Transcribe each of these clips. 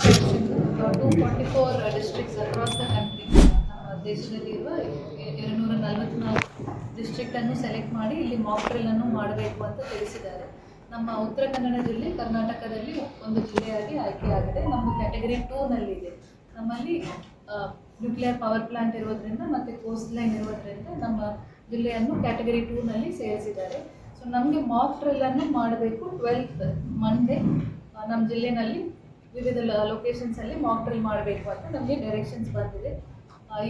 Forty four districts across the country ದೇಶದಲ್ಲಿರುವ ಎರಡು ನೂರ ನಲವತ್ತ್ನಾಲ್ಕು ಡಿಸ್ಟ್ರಿಕ್ಟನ್ನು ಸೆಲೆಕ್ಟ್ ಮಾಡಿ ಇಲ್ಲಿ ಮಾಕ್ ಡ್ರಿಲ್ಲನ್ನು ಮಾಡಬೇಕು ಅಂತ ತಿಳಿಸಿದ್ದಾರೆ. ನಮ್ಮ ಉತ್ತರ ಕನ್ನಡ ಜಿಲ್ಲೆ ಕರ್ನಾಟಕದಲ್ಲಿ ಒಂದು ಜಿಲ್ಲೆಯಾಗಿ ಆಯ್ಕೆಯಾಗಿದೆ ನಮ್ಮ ಕ್ಯಾಟಗರಿ ಟೂನಲ್ಲಿದೆ ನಮ್ಮಲ್ಲಿ ನ್ಯೂಕ್ಲಿಯರ್ ಪವರ್ ಪ್ಲಾಂಟ್ ಇರೋದ್ರಿಂದ ಮತ್ತು ಕೋಸ್ಟ್ ಲೈನ್ ಇರೋದ್ರಿಂದ ನಮ್ಮ ಜಿಲ್ಲೆಯನ್ನು ಕ್ಯಾಟಗರಿ ಟೂನಲ್ಲಿ ಸೇರಿಸಿದ್ದಾರೆ. ಸೊ ನಮಗೆ ಮಾಕ್ ಡ್ರಿಲ್ಲನ್ನು ಮಾಡಬೇಕು ಟ್ವೆಲ್ತ್ ಮಂಡೇ ನಮ್ಮ ಜಿಲ್ಲೆನಲ್ಲಿ. ವಿವಿಧ ಲೊಕೇಶನ್ಸಲ್ಲಿ ಮಾಕ್ ಡ್ರಿಲ್ ಮಾಡಬೇಕು ಅಂತ ನಮಗೆ ಡೈರೆಕ್ಷನ್ಸ್ ಬಂದಿದೆ.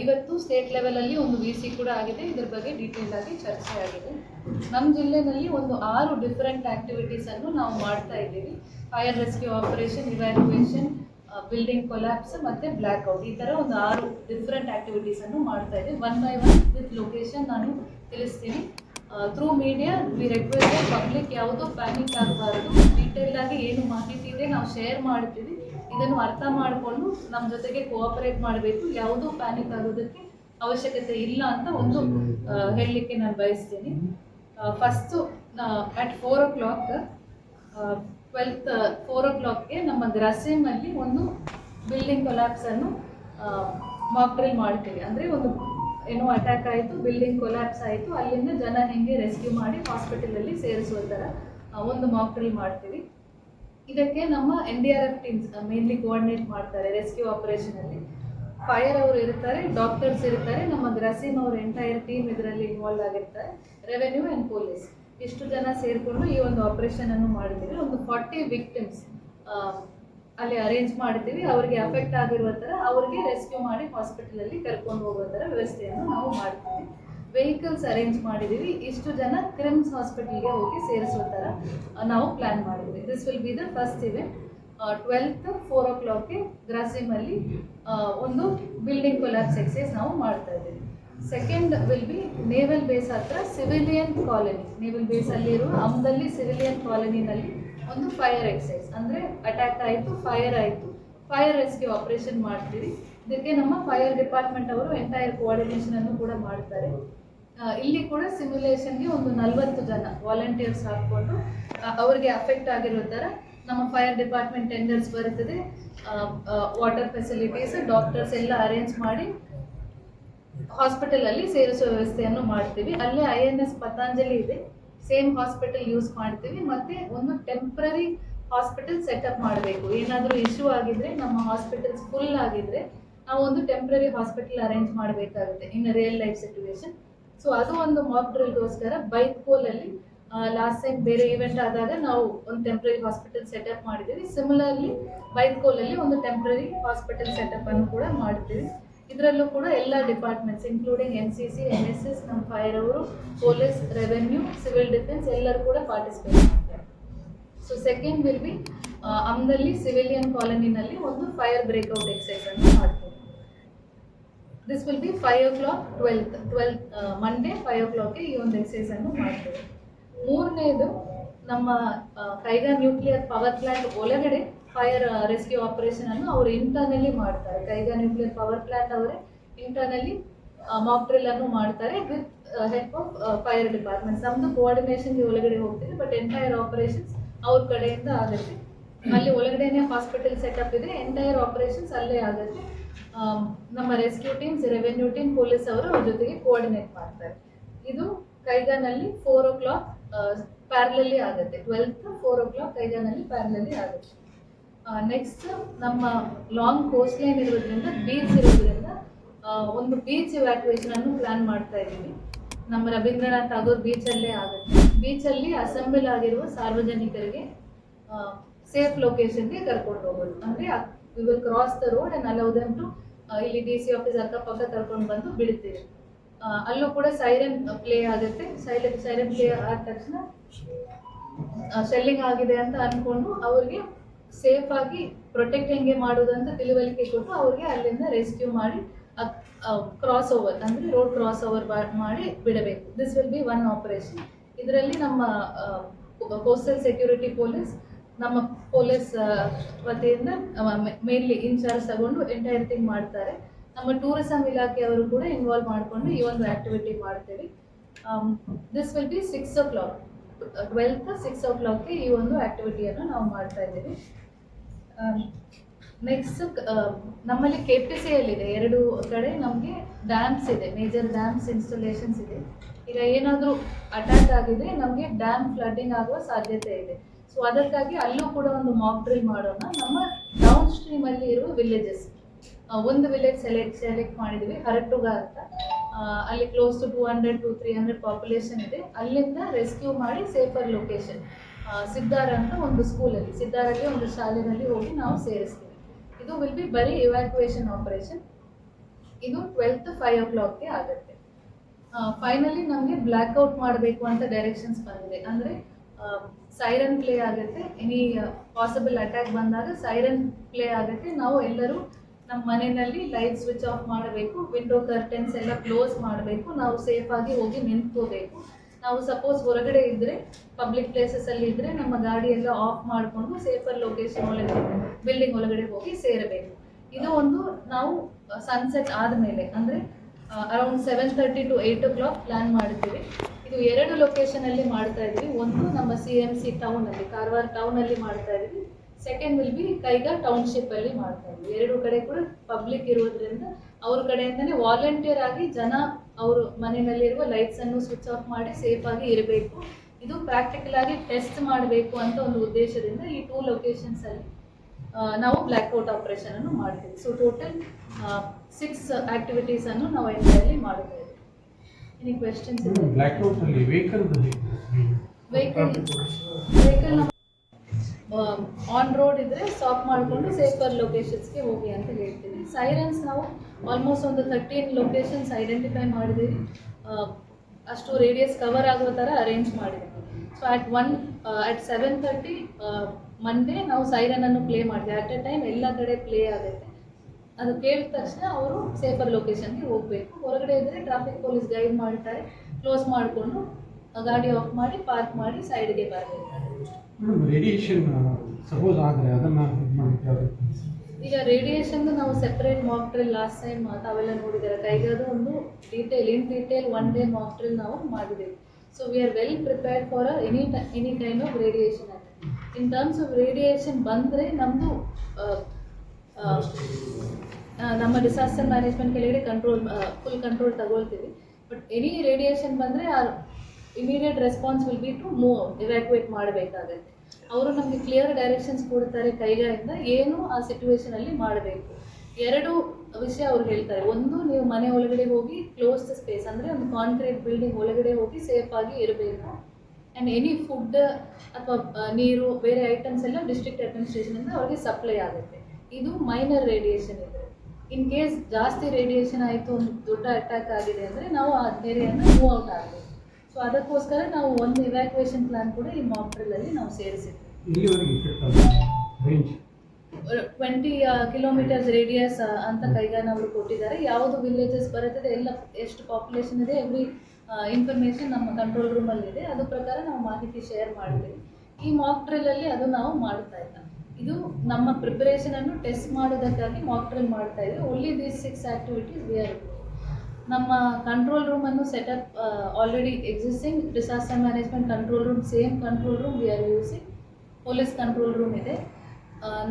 ಇವತ್ತು ಸ್ಟೇಟ್ ಲೆವೆಲಲ್ಲಿ ಒಂದು ವಿ ಸಿ ಕೂಡ ಆಗಿದೆ. ಇದ್ರ ಬಗ್ಗೆ ಡೀಟೇಲ್ ಆಗಿ ಚರ್ಚೆ ಆಗಿದೆ. ನಮ್ಮ ಜಿಲ್ಲೆನಲ್ಲಿ ಒಂದು ಆರು ಡಿಫರೆಂಟ್ ಆ್ಯಕ್ಟಿವಿಟೀಸನ್ನು ನಾವು ಮಾಡ್ತಾ ಇದ್ದೀವಿ. Fire rescue operation evacuation building collapse ಮತ್ತು ಬ್ಲ್ಯಾಕ್ಔಟ್ ಈ ಥರ ಒಂದು ಆರು ಡಿಫ್ರೆಂಟ್ ಆ್ಯಕ್ಟಿವಿಟೀಸನ್ನು ಮಾಡ್ತಾ ಇದ್ದೀವಿ. One by one with location ನಾನು ತಿಳಿಸ್ತೀನಿ. Through media we request public ಯಾವುದೋ ಪ್ಯಾನಿಕ್ ಆಗಬಾರದು. ಡೀಟೇಲ್ ಆಗಿ ಏನು ಮಾಹಿತಿ ಇದೆ, ನಾವು ಶೇರ್ ಮಾಡ್ತೀವಿ. ಇದನ್ನು ಅರ್ಥ ಮಾಡಿಕೊಂಡು ನಮ್ಮ ಜೊತೆಗೆ ಕೋಆಪರೇಟ್ ಮಾಡಬೇಕು. ಯಾವುದೂ ಪ್ಯಾನಿಕ್ ಆಗೋದಕ್ಕೆ ಅವಶ್ಯಕತೆ ಇಲ್ಲ ಅಂತ ಒಂದು ಹೇಳಲಿಕ್ಕೆ ನಾನು ಬಯಸ್ತೀನಿ. First at four o'clock twelfth four ಓ ಕ್ಲಾಕ್ಗೆ ನಮ್ಮ ಗ್ರಾಸಿಮಲ್ಲಿ ಒಂದು ಬಿಲ್ಡಿಂಗ್ ಕೊಲ್ಯಾಪ್ಸನ್ನು ಮಾಕ್ ಡ್ರಿಲ್ ಮಾಡ್ತೀವಿ. ಅಂದರೆ ಒಂದು, ಏನೋ ಅಟ್ಯಾಕ್ ಆಯಿತು ಬಿಲ್ಡಿಂಗ್ ಕೊಲ್ಯಾಪ್ಸ್ ಆಯಿತು. ಅಲ್ಲಿಂದ ಜನ ಹೆಂಗೆ ರೆಸ್ಕ್ಯೂ ಮಾಡಿ ಹಾಸ್ಪಿಟಲಲ್ಲಿ ಸೇರಿಸುವ ಥರ ಒಂದು ಮಾಕ್ ಡ್ರಿಲ್ ಮಾಡ್ತೀವಿ. ಇದಕ್ಕೆ ನಮ್ಮ N D R F teams mainly coordinate ಮಾಡ್ತಾರೆ ರೆಸ್ಕ್ಯೂ ಆಪರೇಷನಲ್ಲಿ ಫೈರ್ ಅವರು ಇರ್ತಾರೆ ಡಾಕ್ಟರ್ಸ್ ಇರ್ತಾರೆ, ನಮ್ಮ ಗ್ರಾಸಿಮ್ ಅವ್ರ ಎಂಟೈರ್ ಟೀಮ್ ಇದರಲ್ಲಿ ಇನ್ವಾಲ್ವ್ ಆಗಿರ್ತಾರೆ ರೆವೆನ್ಯೂ ಆ್ಯಂಡ್ ಪೊಲೀಸ್ ಇಷ್ಟು ಜನ ಸೇರಿಕೊಂಡು ಈ ಒಂದು ಆಪರೇಷನ್ ಅನ್ನು ಮಾಡಿದ್ದೀವಿ ಒಂದು ಫಾರ್ಟಿ ವಿಕ್ಟಿಮ್ಸ್ ಅಲ್ಲಿ ಅರೇಂಜ್ ಮಾಡ್ತೀವಿ. ಅವರಿಗೆ ಎಫೆಕ್ಟ್ ಆಗಿರುವ ಥರ ಅವ್ರಿಗೆ ರೆಸ್ಕ್ಯೂ ಮಾಡಿ ಹಾಸ್ಪಿಟಲಲ್ಲಿ ಕರ್ಕೊಂಡು ಹೋಗೋ ಥರ ವ್ಯವಸ್ಥೆಯನ್ನು ನಾವು ಮಾಡ್ತೀವಿ. ವೆಹಿಕಲ್ಸ್ ಅರೇಂಜ್ ಮಾಡಿದ್ದೀವಿ ಇಷ್ಟು ಜನ ಕ್ರಿಮ್ಸ್ ಹಾಸ್ಪಿಟಲ್ಗೆ ಹೋಗಿ ಸೇರಿಸೋ ಥರ ನಾವು ಪ್ಲ್ಯಾನ್ ಮಾಡಿದ್ವಿ. This will be the first event twelfth four ಓ ಕ್ಲಾಕ್ಗೆ ಗ್ರಾಸಿಮಲ್ಲಿ ಒಂದು ಬಿಲ್ಡಿಂಗ್ ಕೊಲ್ಯಾಪ್ಸ್ ಎಕ್ಸೈಸ್ ನಾವು ಮಾಡ್ತಾ ಇದ್ದೀವಿ. Second will be naval base ಹತ್ರ ಸಿವಿಲಿಯನ್ ಕಾಲನಿ ನೇವಲ್ ಬೇಸ್ ಅಲ್ಲಿರುವ ಅಮ್ದಲ್ಲಿ ಸಿವಿಲಿಯನ್ ಕಾಲನಿನಲ್ಲಿ ಒಂದು ಫೈರ್ ಎಕ್ಸೈಸ್ ಅಂದರೆ ಅಟ್ಯಾಕ್ ಆಯಿತು ಫೈರ್ ಆಯಿತು. ಫೈರ್ ರೆಸ್ಕ್ಯೂ ಆಪರೇಷನ್ ಮಾಡ್ತೀವಿ. ಇದಕ್ಕೆ ನಮ್ಮ ಫೈರ್ ಡಿಪಾರ್ಟ್ಮೆಂಟ್ ಅವರು ಎಂಟೈರ್ ಕೋಆರ್ಡಿನೇಷನ್ ಅನ್ನು ಕೂಡ ಮಾಡ್ತಾರೆ. ಇಲ್ಲಿ ಕೂಡ ಸಿಮ್ಯುಲೇಷನ್ಗೆ ಒಂದು ನಲವತ್ತು ಜನ ವಾಲಂಟಿಯರ್ಸ್ ಹಾಕ್ಕೊಂಡು ಅವರಿಗೆ ಅಫೆಕ್ಟ್ ಆಗಿರೋ ಥರ ನಮ್ಮ ಫೈರ್ ಡಿಪಾರ್ಟ್ಮೆಂಟ್ ಟೆಂಡರ್ಸ್ ಬರ್ತದೆ. ವಾಟರ್ ಫೆಸಿಲಿಟೀಸ್ ಡಾಕ್ಟರ್ಸ್ ಎಲ್ಲ ಅರೇಂಜ್ ಮಾಡಿ ಹಾಸ್ಪಿಟಲಲ್ಲಿ ಅಲ್ಲಿ ಸೇರಿಸೋ ವ್ಯವಸ್ಥೆಯನ್ನು ಮಾಡ್ತೀವಿ. ಅಲ್ಲೇ ಐ ಎನ್ ಎಸ್ ಪತಂಜಲಿ ಇದೆ. ಸೇಮ್ ಹಾಸ್ಪಿಟಲ್ ಯೂಸ್ ಮಾಡ್ತೀವಿ. ಮತ್ತೆ ಒಂದು ಟೆಂಪ್ರರಿ ಹಾಸ್ಪಿಟಲ್ ಸೆಟಪ್ ಮಾಡಬೇಕು. ಏನಾದರೂ ಇಶ್ಯೂ ಆಗಿದ್ರೆ, ನಮ್ಮ ಹಾಸ್ಪಿಟಲ್ಸ್ ಫುಲ್ ಆಗಿದ್ರೆ ನಾವು ಒಂದು ಟೆಂಪ್ರರಿ ಹಾಸ್ಪಿಟಲ್ ಅರೇಂಜ್ ಮಾಡಬೇಕಾಗುತ್ತೆ in real life situation so ಅದು ಒಂದು ಮಾಕ್ ಡ್ರಿಲ್ಗೋಸ್ಕರ ಬೈತ್ಕೋಲಲ್ಲಿ ಲಾಸ್ಟ್ ಟೈಮ್ ಬೇರೆ ಇವೆಂಟ್ ಆದಾಗ ನಾವು ಒಂದು ಟೆಂಪ್ರರಿ ಹಾಸ್ಪಿಟಲ್ ಸೆಟಪ್ ಮಾಡಿದ್ದೀವಿ. ಸಿಮಿಲರ್ಲಿ ಬೈತ್ಕೋಲಲ್ಲಿ ಒಂದು ಟೆಂಪ್ರರಿ ಹಾಸ್ಪಿಟಲ್ ಸೆಟಪ್ ಅನ್ನು ಕೂಡ ಮಾಡ್ತೀವಿ ಇದರಲ್ಲೂ ಕೂಡ ಎಲ್ಲ departments including N C C N S S ನಮ್ಮ ಫೈರ್ ಅವರು ಪೊಲೀಸ್ ರೆವೆನ್ಯೂ ಸಿವಿಲ್ ಡಿಫೆನ್ಸ್ ಎಲ್ಲರೂ ಕೂಡ ಪಾರ್ಟಿಸಿಪೇಟ್ ಮಾಡ್ತಾರೆ. ಸೊ ಸೆಕೆಂಡ್ ವಿಲ್ ಬಿ ಅಮ್ದಲ್ಲಿ ಸಿವಿಲಿಯನ್ ಕಾಲೋನಿನಲ್ಲಿ ಒಂದು ಫೈರ್ ಬ್ರೇಕ್ಔಟ್ ಎಕ್ಸೈಸ್ ಅನ್ನು ಮಾಡ್ತೀವಿ. This will be five o'clock twelfth twelfth Monday five ಓ ಕ್ಲಾಕ್ಗೆ ಈ ಒಂದು ಎಕ್ಸೈಸ್ ಅನ್ನು ಮಾಡ್ತೇವೆ. ಮೂರನೇದು, ನಮ್ಮ ಕೈಗಾ ನ್ಯೂಕ್ಲಿಯರ್ ಪವರ್ ಪ್ಲಾಂಟ್ ಒಳಗಡೆ ಫೈರ್ ರೆಸ್ಕ್ಯೂ ಆಪರೇಷನ್ ಅನ್ನು ಅವರು ಇಂಟರ್ನಲ್ಲಿ ಮಾಡ್ತಾರೆ. ಕೈಗಾ ನ್ಯೂಕ್ಲಿಯರ್ ಪವರ್ ಪ್ಲಾಂಟ್ ಅವರೇ ಇಂಟರ್ನಲ್ಲಿ ಮಾಕ್ ಡ್ರಿಲ್ ಅನ್ನು ಮಾಡ್ತಾರೆ with help of fire department ನಮ್ದು ಕೋಆರ್ಡಿನೇಷನ್ ಒಳಗಡೆ ಹೋಗ್ತೀವಿ ಬಟ್ ಎಂಟೈರ್ ಆಪರೇಷನ್ಸ್ ಅವ್ರ ಕಡೆಯಿಂದ ಆಗುತ್ತೆ. ಅಲ್ಲಿ ಒಳಗಡೆನೆ ಹಾಸ್ಪಿಟಲ್ ಸೆಟಪ್ ಇದೆ ಎಂಟೈರ್ ಆಪರೇಷನ್ಸ್ ಅಲ್ಲೇ ಆಗುತ್ತೆ. ನಮ್ಮ rescue teams revenue team police ಅವರು ಅವ್ರ ಜೊತೆಗೆ ಕೋಆರ್ಡಿನೇಟ್ ಮಾಡ್ತಾರೆ. ಇದು ಕೈಗಾನಲ್ಲಿ ಫೋರ್ ಓ ಕ್ಲಾಕ್ ಪ್ಯಾರ್ಲಲ್ಲಿ ಆಗುತ್ತೆ. ಟ್ವೆಲ್ತ್ ಫೋರ್ ಓ ಕ್ಲಾಕ್ ಕೈಗಾನಲ್ಲಿ ಪ್ಯಾರ್ಲಲ್ಲಿ ಆಗುತ್ತೆ. ನೆಕ್ಸ್ಟ್ ನಮ್ಮ ಲಾಂಗ್ ಕೋಸ್ಟ್ ಲೈನ್ ಇರೋದ್ರಿಂದ ಬೀಚ್ ಇರೋದ್ರಿಂದ ಒಂದು ಬೀಚ್ ಇವ್ಯಾಕ್ಯುವೇಷನ್ ಅನ್ನು ಪ್ಲಾನ್ ಮಾಡ್ತಾ ಇದ್ದೀವಿ. ನಮ್ಮ ರವೀಂದ್ರನಾಥ್ ಟಾಗೋರ್ ಬೀಚಲ್ಲೇ ಆಗುತ್ತೆ. ಬೀಚಲ್ಲಿ ಅಸೆಂಬಲ್ ಆಗಿರುವ ಸಾರ್ವಜನಿಕರಿಗೆ ಸೇಫ್ ಲೊಕೇಶನ್ಗೆ ಕರ್ಕೊಂಡು ಹೋಗೋದು. ಅಂದರೆ we will cross the road and allow them to ಇಲ್ಲಿ ಡಿ ಸಿ ಆಫೀಸ್ ಅಕ್ಕಪಕ್ಕ ಕರ್ಕೊಂಡು ಬಂದು ಬಿಡ್ತೀವಿ ಆ, ಅಲ್ಲೂ ಕೂಡ ಸೈರನ್ ಪ್ಲೇ ಆಗುತ್ತೆ. ಸೈಲೆಂಟ್ ಸೈರನ್ ಪ್ಲೇ ಆದ ತಕ್ಷಣ ಶೆಲ್ಲಿಂಗ್ ಆಗಿದೆ ಅಂತ ಅಂದ್ಕೊಂಡು ಅವ್ರಿಗೆ ಸೇಫ್ ಆಗಿ ಪ್ರೊಟೆಕ್ಟ್ ಹೆಂಗೆ ಮಾಡೋದಂತ ತಿಳುವಳಿಕೆ ಕೊಟ್ಟು ಅವ್ರಿಗೆ ಅಲ್ಲಿಂದ ರೆಸ್ಕ್ಯೂ ಮಾಡಿ ಕ್ರಾಸ್ ಓವರ್ ಅಂದರೆ ರೋಡ್ ಕ್ರಾಸ್ ಓವರ್ ಮಾಡಿ ಬಿಡಬೇಕು. This will be one operation ಇದರಲ್ಲಿ ನಮ್ಮ ಕೋಸ್ಟಲ್ ಸೆಕ್ಯೂರಿಟಿ ಪೊಲೀಸ್ ನಮ್ಮ ಪೊಲೀಸ್ ವತಿಯಿಂದ ಮೇನ್ಲಿ ಇನ್ಚಾರ್ಜ್ ತಗೊಂಡು ಎಂಟೈರ್ ಥಿಂಗ್ ಮಾಡ್ತಾರೆ. ನಮ್ಮ ಟೂರಿಸಂ ಇಲಾಖೆಯವರು ಕೂಡ ಇನ್ವಾಲ್ವ್ ಮಾಡಿಕೊಂಡು ಈ ಒಂದು ಆಕ್ಟಿವಿಟಿ ಮಾಡ್ತೀವಿ. This will be six o'clock twelfth six ಓ ಕ್ಲಾಕ್ಗೆ ಈ ಒಂದು ಆಕ್ಟಿವಿಟಿಯನ್ನು ನಾವು ಮಾಡ್ತಾ ಇದ್ದೀವಿ. ನೆಕ್ಸ್ಟ್ ನಮ್ಮಲ್ಲಿ ಕೆ ಪಿ ಸಿ ಎಲ್ಲಿದೆ ಎರಡು ಕಡೆ ನಮಗೆ ಡ್ಯಾಮ್ಸ್ ಇದೆ. ಮೇಜರ್ ಡ್ಯಾಮ್ಸ್ ಇನ್ಸ್ಟಾಲೇಷನ್ಸ್ ಇದೆ. ಈಗ ಏನಾದರೂ ಅಟ್ಯಾಕ್ ಆಗಿದೆ, ನಮಗೆ ಡ್ಯಾಮ್ ಫ್ಲಡ್ಡಿಂಗ್ ಆಗುವ ಸಾಧ್ಯತೆ ಇದೆ. ಸೊ ಅದಕ್ಕಾಗಿ ಅಲ್ಲೂ ಕೂಡ ಒಂದು ಮಾಕ್ ಡ್ರಿಲ್ ಮಾಡೋಣ. ನಮ್ಮ ಡೌನ್ ಸ್ಟ್ರೀಮ್ ಅಲ್ಲಿ ಇರುವ ವಿಲೇಜಸ್ ಒಂದು ವಿಲೇಜ್ ಸೆಲೆಕ್ಟ್ ಸೆಲೆಕ್ಟ್ ಮಾಡಿದ್ವಿ ಹರಟುಗ ಅಂತ. ಅಲ್ಲಿ close to two hundred to three hundred population ಇದೆ. ಅಲ್ಲಿಂದ ರೆಸ್ಕ್ಯೂ ಮಾಡಿ ಸೇಫರ್ ಲೊಕೇಶನ್ ಸಿದ್ದಾರ ಅಂತ ಒಂದು ಸ್ಕೂಲಲ್ಲಿ ಸಿದ್ದಾರಲ್ಲಿ ಒಂದು ಶಾಲೆಯಲ್ಲಿ ಹೋಗಿ ನಾವು ಸೇರಿಸ್ತೀವಿ. ಇದು ವಿಲ್ ಬಿ ಬರೀ ಇವ್ಯಾಕ್ಯುಯೇಷನ್ ಆಪರೇಷನ್ ಇದು ಟ್ವೆಲ್ತ್ ಫೈವ್ ಓ ಕ್ಲಾಕ್ಗೆ ಆಗುತ್ತೆ. ಫೈನಲಿ ನಮಗೆ ಬ್ಲ್ಯಾಕ್ಔಟ್ ಮಾಡಬೇಕು ಅಂತ ಡೈರೆಕ್ಷನ್ಸ್ ಬಂದಿದೆ. ಅಂದರೆ ಸೈರನ್ ಪ್ಲೇ ಆಗುತ್ತೆ. ಎನಿ ಪಾಸಿಬಲ್ ಅಟ್ಯಾಕ್ ಬಂದಾಗ ಸೈರನ್ ಪ್ಲೇ ಆಗುತ್ತೆ. ನಾವು ಎಲ್ಲರೂ ನಮ್ಮ ಮನೆಯಲ್ಲಿ ಲೈಟ್ ಸ್ವಿಚ್ ಆಫ್ ಮಾಡಬೇಕು. ವಿಂಡೋ ಕರ್ಟನ್ಸ್ ಎಲ್ಲ ಕ್ಲೋಸ್ ಮಾಡಬೇಕು. ನಾವು ಸೇಫ್ ಆಗಿ ಹೋಗಿ ನಿಂತ್ಕೋಬೇಕು. ನಾವು ಸಪೋಸ್ ಹೊರಗಡೆ ಇದ್ದರೆ ಪಬ್ಲಿಕ್ ಪ್ಲೇಸಸಲ್ಲಿ ಇದ್ದರೆ ನಮ್ಮ ಗಾಡಿ ಎಲ್ಲ ಆಫ್ ಮಾಡಿಕೊಂಡು ಸೇಫರ್ ಲೊಕೇಶನ್ ಒಳಗಡೆ ಬಿಲ್ಡಿಂಗ್ ಒಳಗಡೆ ಹೋಗಿ ಸೇರಬೇಕು. ಇದು ಒಂದು ನಾವು ಸನ್ಸೆಟ್ ಆದಮೇಲೆ, ಅಂದರೆ around seven thirty to eight o'clock plan ಮಾಡ್ತೀವಿ. ಇದು ಎರಡು ಲೊಕೇಶನ್ ಅಲ್ಲಿ ಮಾಡ್ತಾ ಇದೀವಿ. ಒಂದು ನಮ್ಮ ಸಿ ಎಂ ಸಿ ಟೌನಲ್ಲಿ ಕಾರವಾರ ಅಲ್ಲಿ ಮಾಡ್ತಾ ಇದೀವಿ. Second will be Kaiga township ಅಲ್ಲಿ ಮಾಡ್ತಾ ಇದೀವಿ. ಎರಡು ಕಡೆ ಕೂಡ ಪಬ್ಲಿಕ್ ಇರೋದ್ರಿಂದ ಅವ್ರ ಕಡೆಯಿಂದನೇ ವಾಲಂಟಿಯರ್ ಆಗಿ ಜನ ಅವರು ಮನೆಯಲ್ಲಿರುವ ಲೈಟ್ಸ್ ಅನ್ನು ಸ್ವಿಚ್ ಆಫ್ ಮಾಡಿ ಸೇಫ್ ಆಗಿ ಇರಬೇಕು. ಇದು ಪ್ರಾಕ್ಟಿಕಲ್ ಆಗಿ ಟೆಸ್ಟ್ ಮಾಡಬೇಕು ಅಂತ ಒಂದು ಉದ್ದೇಶದಿಂದ ಈ ಟೂ ಲೊಕೇಶನ್ಸ್ ಅಲ್ಲಿ ನಾವು ಬ್ಲ್ಯಾಕ್ಔಟ್ ಆಪರೇಷನ್ ಅನ್ನು ಮಾಡ್ತೀವಿ. ಸೊ ಟೋಟಲ್ ಸಿಕ್ಸ್ ಆಕ್ಟಿವಿಟೀಸ್ ಅನ್ನು ನಾವು ಇಂಡಿಯಾದಲ್ಲಿ ಮಾಡ್ತೀವಿ ಎನಿ ಕ್ವೆಶ್ಚನ್ಸ್ ಇದೆ ಬ್ಲ್ಯಾಕ್ಔಟ್ ಅಲ್ಲಿ vehicle vehicle vehicle on road ಇದ್ರೆ ಸ್ಟಾಪ್ ಮಾಡಿಕೊಂಡು ಸೇಫರ್ ಲೊಕೇಶನ್ಸ್ಗೆ ಹೋಗಿ ಅಂತ ಹೇಳ್ತೀನಿ. ಸೈರನ್ಸ್ ನಾವು ಆಲ್ಮೋಸ್ಟ್ ಒಂದು ಥರ್ಟೀನ್ ಲೊಕೇಶನ್ಸ್ ಐಡೆಂಟಿಫೈ ಮಾಡಿದ್ದೀವಿ ಅಷ್ಟು ರೇಡಿಯಸ್ ಕವರ್ ಆಗೋ ಥರ ಅರೇಂಜ್ ಮಾಡಿದ್ದೀವಿ so at one at seven thirty Monday ನಾವು ಸೈರನನ್ನು ಪ್ಲೇ ಮಾಡಿದ್ವಿ. ಅಟ್ ಎ ಟೈಮ್ ಎಲ್ಲ ಕಡೆ ಪ್ಲೇ ಆಗುತ್ತೆ. ಅದು ಕೇಳಿದ ತಕ್ಷಣ ಅವರು ಸೇಫರ್ ಲೊಕೇಶನ್ಗೆ ಹೋಗಬೇಕು. ಹೊರಗಡೆ ಇದ್ದರೆ ಟ್ರಾಫಿಕ್ ಪೊಲೀಸ್ ಗೈಡ್ ಮಾಡ್ತಾರೆ ಕ್ಲೋಸ್ ಮಾಡಿಕೊಂಡು ಗಾಡಿ ಆಫ್ ಮಾಡಿ ಪಾರ್ಕ್ ಮಾಡಿ ಸೈಡ್ಗೆ ಬರಬೇಕು ರೇಡಿಯೇಷನ್ ಸಪೋಸ್ ಆದರೆ ಅದನ್ನ ಇದು ಮಾಡಲಿಕ್ಕೆ ಯಾವ್ದು? ಈಗ ರೇಡಿಯೇಷನ್ ನಾವು separate mock drill last time ತಾವೆಲ್ಲ ನೋಡಿದ್ದಾರೆ? ಕೈಗಾದ ಒಂದು detail in detail one day mock drill ನಾವು ಮಾಡಿದ್ದೇವೆ. So we are well prepared for any any kind of radiation ಅಂತ ಇನ್ ಟರ್ಮ್ಸ್ ಆಫ್ ರೇಡಿಯೇಷನ್ ಬಂದರೆ ನಮ್ಮದು ನಮ್ಮ ಡಿಸಾಸ್ಟರ್ ಮ್ಯಾನೇಜ್ಮೆಂಟ್ ಕೆಳಗಡೆ ಕಂಟ್ರೋಲ್ ಫುಲ್ ಕಂಟ್ರೋಲ್ ತಗೊಳ್ತೀವಿ. ಬಟ್ ಎನಿ ರೇಡಿಯೇಷನ್ ಬಂದರೆ ಆ immediate response will be to move evacuate ಮಾಡಬೇಕಾಗತ್ತೆ. ಅವರು ನಮಗೆ ಕ್ಲಿಯರ್ ಡೈರೆಕ್ಷನ್ಸ್ ಕೊಡ್ತಾರೆ ಕೈಗಳಿಂದ, ಏನು ಆ ಸಿಚುವೇಶನಲ್ಲಿ ಮಾಡಬೇಕು. ಎರಡು ವಿಷಯ ಅವ್ರು ಹೇಳ್ತಾರೆ. ಒಂದು, ನೀವು ಮನೆ ಒಳಗಡೆ ಹೋಗಿ ಕ್ಲೋಸ್ ಸ್ಪೇಸ್ ಅಂದರೆ ಒಂದು ಕಾಂಕ್ರೀಟ್ ಬಿಲ್ಡಿಂಗ್ ಒಳಗಡೆ ಹೋಗಿ ಸೇಫ್ ಆಗಿ ಇರಬೇಕು. ಆ್ಯಂಡ್ ಎನಿ ಫುಡ್ ಅಥವಾ ನೀರು, ಬೇರೆ ಐಟಮ್ಸ್ ಎಲ್ಲ ಡಿಸ್ಟ್ರಿಕ್ಟ್ ಅಡ್ಮಿನಿಸ್ಟ್ರೇಷನಿಂದ ಅವ್ರಿಗೆ ಸಪ್ಲೈ ಆಗುತ್ತೆ. ಇದು ಮೈನರ್ ರೇಡಿಯೇಷನ್ ಇದೆ. ಇನ್ ಕೇಸ್ ಜಾಸ್ತಿ ರೇಡಿಯೇಷನ್ ಆಯಿತು ಒಂದು ದೊಡ್ಡ ಅಟ್ಯಾಕ್ ಆಗಿದೆ ಅಂದರೆ ನಾವು ಆ ಏರಿಯಾನ ಮೂವ್ ಔಟ್ ಆಗಬೇಕು ಸೊ ಅದಕ್ಕೋಸ್ಕರ ನಾವು ಒಂದು ಇವ್ಯಾಕ್ಯುಯೇಷನ್ ಪ್ಲಾನ್ ಕೂಡ ಈ ಮಾಪ್ಟ್ರಲ್ಲಿ ನಾವು ಸೇರಿಸಿದ್ವಿ. ಟ್ವೆಂಟಿ ಕಿಲೋಮೀಟರ್ಸ್ ರೇಡಿಯಸ್ ಅಂತ ಕೈಗಾನ ಅವರು ಕೊಟ್ಟಿದ್ದಾರೆ. ಯಾವುದು ವಿಲೇಜಸ್ ಬರುತ್ತದೆ ಎಲ್ಲ ಎಷ್ಟು ಪಾಪ್ಯುಲೇಷನ್ ಇದೆ ಎವ್ರಿ ಇನ್ಫಾರ್ಮೇಷನ್ ನಮ್ಮ ಕಂಟ್ರೋಲ್ ರೂಮಲ್ಲಿ ಇದೆ ಅದು ಪ್ರಕಾರ ನಾವು ಮಾಹಿತಿ ಶೇರ್ ಮಾಡ್ತೀವಿ. ಈ ಮಾಕ್ ಡ್ರಿಲ್ಲಲ್ಲಿ ಅದು ನಾವು ಮಾಡ್ತಾ ಇಲ್ಲ ಇದು ನಮ್ಮ ಪ್ರಿಪರೇಷನ್ ಅನ್ನು ಟೆಸ್ಟ್ ಮಾಡೋದಕ್ಕಾಗಿ ಮಾಕ್ ಮಾಡ್ತಾ ಇದ್ದೀವಿ only these six activities we are ನಮ್ಮ ಕಂಟ್ರೋಲ್ ರೂಮ್ ಅನ್ನು setup already existing disaster management control room same control room we are using police control room ಇದೆ.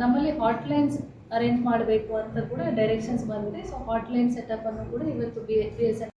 ನಮ್ಮಲ್ಲಿ ಹಾಟ್ ಲೈನ್ಸ್ ಅರೇಂಜ್ ಮಾಡಬೇಕು ಅಂತ ಕೂಡ ಡೈರೆಕ್ಷನ್ಸ್ ಬಂದಿದೆ. ಸೊ ಹಾಟ್ಲೈನ್ ಸೆಟಪ್ ಅನ್ನು ಕೂಡ ಇವತ್ತು ಬಿ ಬಿ ಎಸ್